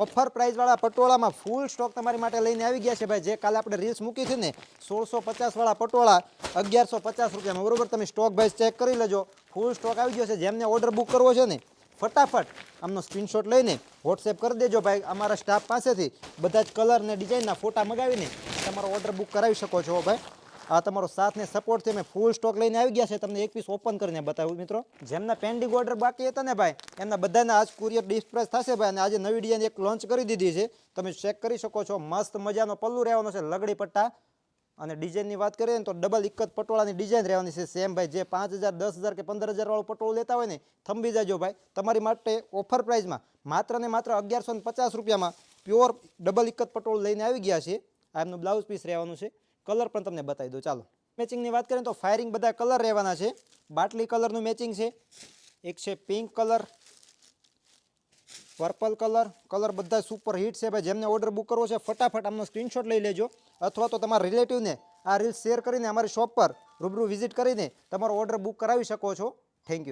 Offer પ્રાઇસવાળા પટોળામાં ફૂલ stock તમારી માટે લઈને આવી ગયા છે ભાઈ. જે કાલે આપણે રીલ્સ મૂકી છે ને, સોળસો પચાસવાળા પટોળા અગિયારસો પચાસ રૂપિયામાં. બરોબર? તમે સ્ટોક ભાઈ ચેક કરી લેજો. ફૂલ સ્ટોક આવી ગયો છે. જેમને ઓર્ડર બુક કરવો છે ને, ફટાફટ આમનો સ્ક્રીનશોટ લઈને વોટ્સએપ કરી દેજો ભાઈ. અમારા સ્ટાફ પાસેથી બધા જ કલર ને ડિઝાઇનના ફોટા મગાવીને તમારો ઓર્ડર બુક કરાવી શકો છો ભાઈ. આ તમારો સાથ ને સપોર્ટ છે. મેં ફૂલ સ્ટોક લઈને આવી ગયા છે. તમને એક પીસ ઓપન કરીને બતાવું મિત્રો. જેમના પેન્ડિંગ ઓર્ડર બાકી હતા ને ભાઈ, એમના બધાના આજ કુરિયર ડિસ્પ્રેસ થશે ભાઈ. અને આજે નવી ડિઝાઇન એક લોન્ચ કરી દીધી છે. તમે ચેક કરી શકો છો. મસ્ત મજાનો પલ્લુ રહેવાનો છે, લગડી પટ્ટા. અને ડિઝાઇનની વાત કરીએ ને તો ડબલ એક જ પટોળાની ડિઝાઇન રહેવાની છે. સેમ ભાઈ, જે પાંચ હજાર, દસ હજાર કે પંદર હજારવાળું પટોળું લેતા હોય ને, થંભી જાજો ભાઈ. તમારી માટે ઓફર પ્રાઇસમાં માત્ર ને માત્ર અગિયારસો ને પચાસ રૂપિયામાં પ્યોર ડબલ એક જ પટોળું લઈને આવી ગયા છે. આ એમનું બ્લાઉઝ પીસ રહેવાનું છે. કલર પણ તમને બતાવી દો ચાલો, મેચિંગની વાત કરીએ તો ફાયરિંગ બધા કલર રહેવાના છે. બાટલી કલરનું મેચિંગ છે. એક છે pink colour, purple colour colour બધા સુપર હિટ છે. ભાઈ, જેમને ઓર્ડર બુક કરવો છે, ફટાફટ આમનો સ્ક્રીનશોટ લઈ લેજો. અથવા તો તમારા રિલેટિવને આ રીલ શેર કરીને અમારી શોપ પર રૂબરૂ વિઝિટ કરીને તમારો ઓર્ડર બુક કરાવી શકો છો. Thank you